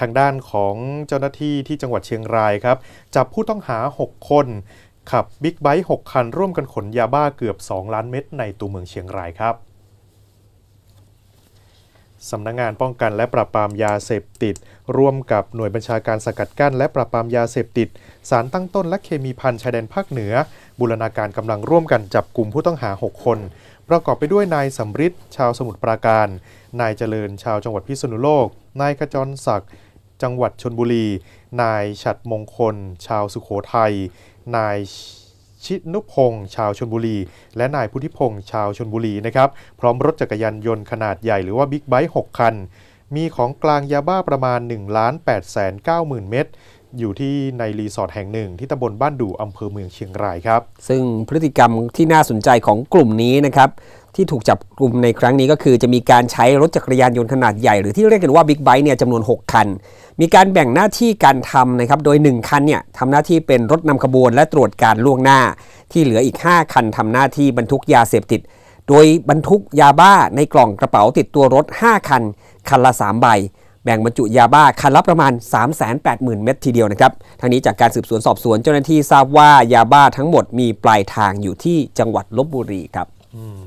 ทางด้านของเจ้าหน้าที่ที่จังหวัดเชียงรายครับ จับผู้ต้องหา 6 คนขับบิ๊กไบค์6คัน ร่วมกันขนยาบ้าเกือบ 2 ล้านเม็ดในตัวเมืองเชียงรายครับสำนักงงานป้องกันและปราบปรามยาเสพติด ร่วมกับหน่วยบัญชาการสกัดกั้น และปราบปรามยาเสพติด สารตั้งต้นและเคมีพันชายแดนภาคเหนือ บูรณาการกำลังร่วมกันจับกลุ่มผู้ต้องหา 6 คน ประกอบไปด้วยนายสำริดชาวสมุทรปราการ นายเจริญชาวจังหวัดพิษณุโลก นายขจรศักดิ์ จังหวัดชนบุรี นายฉัดมงคล ชาวสุโขทัย นายชินุพงศ์ชาวชนบุรี และนายพุทธิพงศ์ชาวชนบุรีนะครับ พร้อมรถจักรยานยนต์ขนาดใหญ่หรือว่าบิ๊กไบค์6คัน มีของกลางยาบ้าประมาณ1ล้าน8แสน9หมื่นเม็ดอยู่ที่ในรีสอร์ทแห่งหนึ่งที่ตำบลบ้านดู่อำเภอเมืองเชียงรายครับ ซึ่งพฤติกรรมที่น่าสนใจของกลุ่มนี้นะครับ ที่ถูกจับกลุ่มในครั้งนี้ก็คือ จะมีการใช้รถจักรยานยนต์ขนาดใหญ่ หรือที่เรียกกันว่าบิ๊กไบค์เนี่ยจำนวน 6 คัน มีการแบ่งหน้าที่การทำนะครับ โดย 1 คันเนี่ยทำหน้าที่เป็นรถนำขบวนและตรวจการล่วงหน้า ที่เหลืออีก 5 คันทำหน้าที่บรรทุกยาเสพติด โดยบรรทุกยาบ้าในกล่องกระเป๋าติดตัวรถ 5 คัน คันละ 3 ใบแบ่งบรรจุยาบ้าคันละประมาณ 380,000 เม็ดทีเดียวนะครับ ทางนี้จากการสืบสวนสอบสวนเจ้าหน้าที่ทราบว่ายาบ้าทั้งหมดมีปลายทางอยู่ที่จังหวัดลบบุรีครับ